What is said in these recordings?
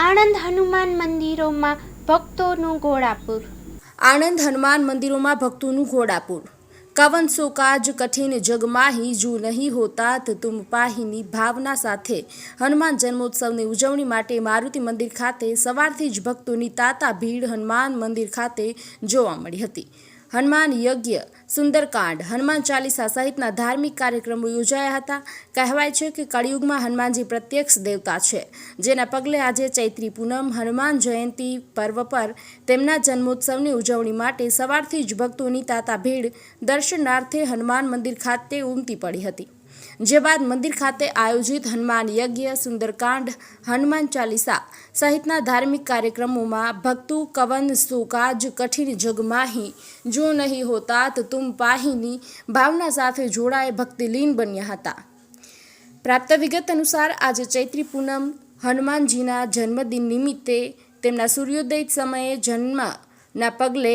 આણંદ હનુમાન મંદિરોમાં ભક્તોનું ઘોડાપુર. આણંદ હનુમાન મંદિરોમાં ભક્તોનું ઘોડાપુર. કવન સો કાજ કઠિન જગમાહી, જુ નહીં હોતા તુમ પાહીની ભાવના સાથે. હનુમાન જન્મોત્સવની ઉજવણી માટે મારુતિ મંદિર ખાતે સવારથી જ ભક્તોની તાતા ભીડ હનુમાન મંદિર ખાતે જોવા મળી હતી. હનુમાન યજ્ઞ સુંદરકાંડ. હનુમાન ચાલીસા સહિતના ધાર્મિક કાર્યક્રમો યોજાયા હતા. કહેવાય છે કે કળિયુગમાં હનુમાનજી પ્રત્યક્ષ દેવતા છે, જેના પગલે આજે ચૈત્રી પૂનમ, હનુમાન જયંતિ પર્વ પર તેમના જન્મોત્સવની ઉજવણી માટે સવારથી જ ભક્તોની તાતા ભીડ દર્શનાર્થે હનુમાન મંદિર ખાતે ઉમટી પડી હતી. જે બાદ મંદિર ખાતે આયોજિત હનુમાન યજ્ઞ, સુંદરકાંડ, હનુમાન ચાલીસા સહિતના ધાર્મિક કાર્યક્રમોમાં ભક્તુ, કવન, સુકાજ, કઠિન જગમાહી જો નહીં હોતા તો તુમ પાહીની ભાવના સાથે જોડાય ભક્તિલીન બન્યા હતા. પ્રાપ્ત વિગત અનુસાર આજે ચૈત્રી પૂનમ હનુમાનજીના જન્મદિન નિમિત્તે તેમના સૂર્યોદય સમયે જન્મના પગલે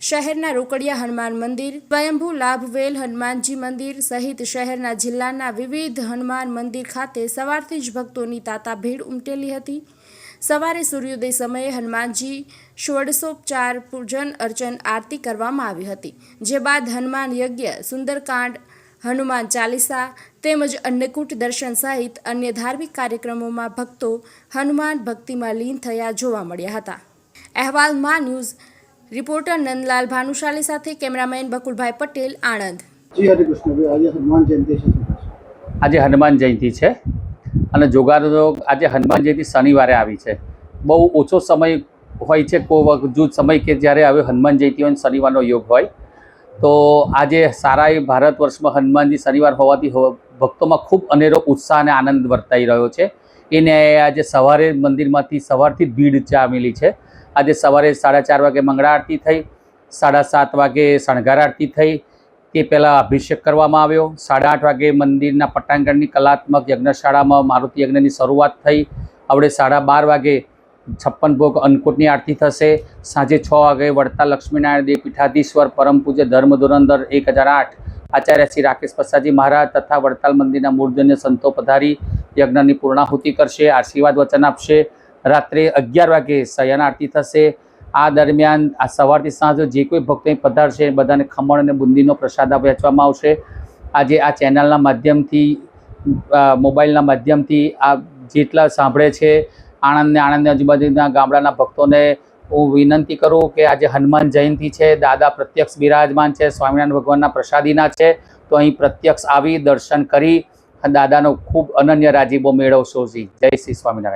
શહેરના રોકડિયા હનુમાન મંદિર, સ્વયંભૂ લાભવેલ હનુમાનજી મંદિર સહિત શહેરના જિલ્લાના વિવિધ હનુમાન મંદિર ખાતે સવારથી જ ભક્તોની તાતા ભીડ ઉમટેલી હતી. સવારે સૂર્યોદય સમયે હનુમાનજી ષોડશોપચાર પૂજન અર્ચન આરતી કરવામાં આવી હતી, જે બાદ હનુમાન યજ્ઞ, સુંદરકાંડ, હનુમાન ચાલીસા તેમજ અન્નકૂટ દર્શન સહિત અન્ય ધાર્મિક કાર્યક્રમોમાં ભક્તો હનુમાન ભક્તિમાં લીન થયા જોવા મળ્યા હતા. અહેવાલ મા ન્યૂઝ રિપોર્ટર નંદલાલ ભાનુશાલી સાથે કેમેરામેન બકુલભાઈ પટેલ આણંદ. આજે હનુમાન જયંતિ છે આજે હનુમાન જયંતિ છે અને જોગારો આજે હનુમાન જયંતિ શનિવારે આવી છે. બહુ ઓછો સમય હોય છે કોઈ વખત સમય કે જ્યારે હવે હનુમાન જયંતિ હોય અને શનિવારનો યોગ હોય. તો આજે સારા એ ભારત વર્ષમાં હનુમાનજી શનિવાર હોવાથી ભક્તોમાં ખૂબ અનેરો ઉત્સાહ અને આનંદ વર્તાઈ રહ્યો છે. એને આજે સવારે મંદિરમાંથી સવારથી જ ભીડ જામેલી છે. આજે સવારે સાડા ચાર વાગે મંગળા આરતી થઈ, સાડા સાત વાગે શણગાર આરતી થઈ. તે પહેલાં અભિષેક કરવામાં આવ્યો. સાડા આઠ વાગે મંદિરના પટાંગણની કલાત્મક યજ્ઞશાળામાં મારુતિ યજ્ઞની શરૂઆત થઈ. આવડે સાડા બાર વાગે છપ્પન ભોગ અન્નકૂટની આરતી થશે. સાંજે છ વાગે વડતા લક્ષ્મીનારાયણ દેવ પીઠાધીશ્વર પરમ પૂજ્ય ધર્મ ધોરંદર એક હજાર આઠ આચાર્ય શ્રી રાકેશ પ્રસાદજી મહારાજ તથા વડતાલ મંદિરના મૂળધન્ય સંતો પધારી યજ્ઞની પૂર્ણાહુતિ કરશે, આશીર્વાદ વચન આપશે. રાત્રે અગિયાર વાગે શયન આરતી થશે. આ દરમિયાન આ સવારથી સાંજ જે કોઈ ભક્તો અહીં પધારશે બધાને ખમણ અને બુંદીનો પ્રસાદ વહેંચવામાં આવશે. આજે આ ચેનલના માધ્યમથી મોબાઈલના માધ્યમથી આ જેટલા સાંભળે છે આણંદ ને આણંદની આજુબાજુના ગામડાના ભક્તોને હું વિનંતી કરું કે આજે હનુમાન જયંતિ છે, દાદા પ્રત્યક્ષ બિરાજમાન છે, સ્વામિનારાયણ ભગવાનના પ્રસાદીના છે, તો અહીં પ્રત્યક્ષ આવી દર્શન કરી, દાદાનો ખૂબ અનન્ય રાજીબો મેળવશો જી. જય શ્રી સ્વામિનારાયણ.